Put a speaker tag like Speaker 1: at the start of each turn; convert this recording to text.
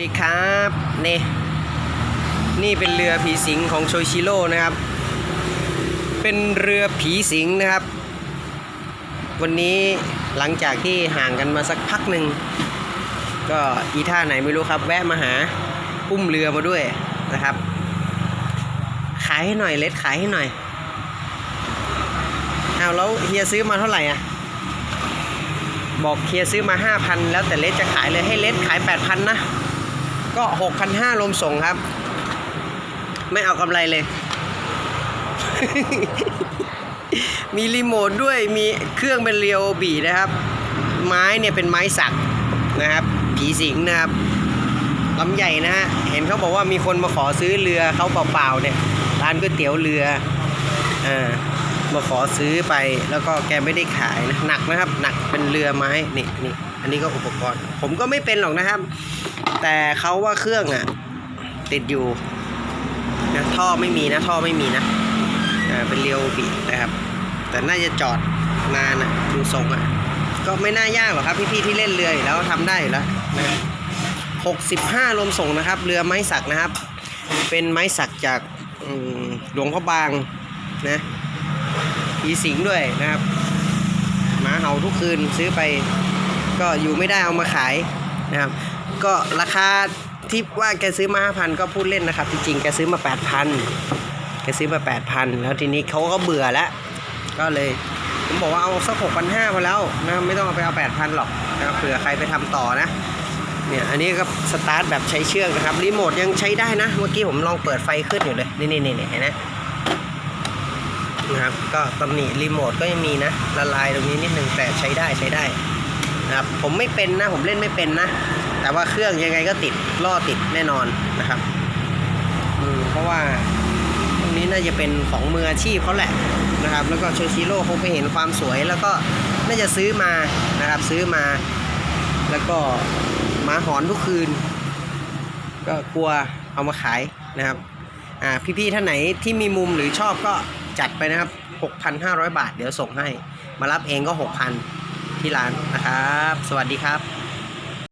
Speaker 1: ดีครับนี่นี่เป็นเรือผีสิงของโชชิโร่นะครับ เป็นเรือผีสิงนะครับ วันนี้หลังจากที่ห่างกันมาสักพักหนึ่งก็อีท่าไหนไม่รู้ครับ แวะมาหาอุ้มเรือมาด้วยนะครับ ขายให้หน่อยเลสขายให้หน่อยเอาแล้วเฮียซื้อมาเท่าไหร่อะบอกเฮียซื้อมา 5,000 แล้วแต่เลสจะขายเลยให้เลสขาย 8,000 นะ ก็6,500ลมส่งครับ ไม่เอากำไรเลย มีรีโมทด้วยมีเครื่องเป็นเรียวบีนะครับ ไม้เนี่ยเป็นไม้สักนะครับ ผีสิงนะครับลำใหญ่นะฮะ เห็นเขาบอกว่ามีคนมาขอซื้อเรือเขาเปล่าๆเนี่ย ร้านก๋วยเตี๋ยวเรือ อ่า มาขอซื้อไปแล้วก็แกไม่ได้ขายนะ หนักนะครับ หนักเป็นเรือไม้ นี่นี่ อันนี้ก็อุปกรณ์ ผมก็ไม่เป็นหรอกนะครับ แต่เขาว่าเครื่องอะ ติดอยู่นะท่อไม่มีนะท่อไม่มีนะเป็นเรียวบีนะครับ แต่น่าจะจอดนานอะดูทรงอะ ก็ไม่น่ายากหรอกครับพี่ๆที่เล่นเรืออยู่แล้วทำได้อยู่แล้วนะหกสิบห้าลมส่งนะครับ เรือไม้สักนะครับ เป็นไม้สักจากหลวงพ่อบางนะผีสิงด้วยนะครับหมาเห่าทุกคืนซื้อไปก็อยู่ไม่ได้เอามาขายนะครับ ก็ราคาที่ว่าแกซื้อมา5,000ก็พูดเล่นนะครับจริงๆแกซื้อมา8,000แกซื้อมา8,000แล้วทีนี้เขาก็เบื่อแล้ว ก็เลยผมบอกว่าเอาสัก6,500พอแล้วนะไม่ต้องเอาไปเอา8,000หรอกนะเผื่อใครไปทำต่อนะเนี่ยอันนี้ก็สตาร์ทแบบใช้เชือกนะครับรีโมทยังใช้ได้นะ เมื่อกี้ผมลองเปิดไฟขึ้นอยู่เลยนี่นี่นี่เห็นไหมนะครับก็ตำหนิรีโมทก็ยังมีนะละลายตรงนี้นิดนึงแต่ใช้ได้ใช้ได้ นะครับ ผมไม่เป็นนะ ผมเล่นไม่เป็นนะ แต่ว่าเครื่องยังไงก็ติดล่อติดแน่นอนนะครับอืมเพราะว่าตรงนี้น่าจะเป็นของมืออาชีพเขาแหละนะครับ แล้วก็โชชิโร่คงไปเห็นความสวย แล้วก็น่าจะซื้อมานะครับ ซื้อมา แล้วก็มาหอนทุกคืน ก็กลัวเอามาขายนะครับอ่าพี่ๆท่านไหนที่มีมุมหรือชอบก็จัดไปนะครับ 6,500 บาท เดี๋ยวส่งให้ มารับเองก็ 6,000 ที่ร้านนะครับ สวัสดีครับ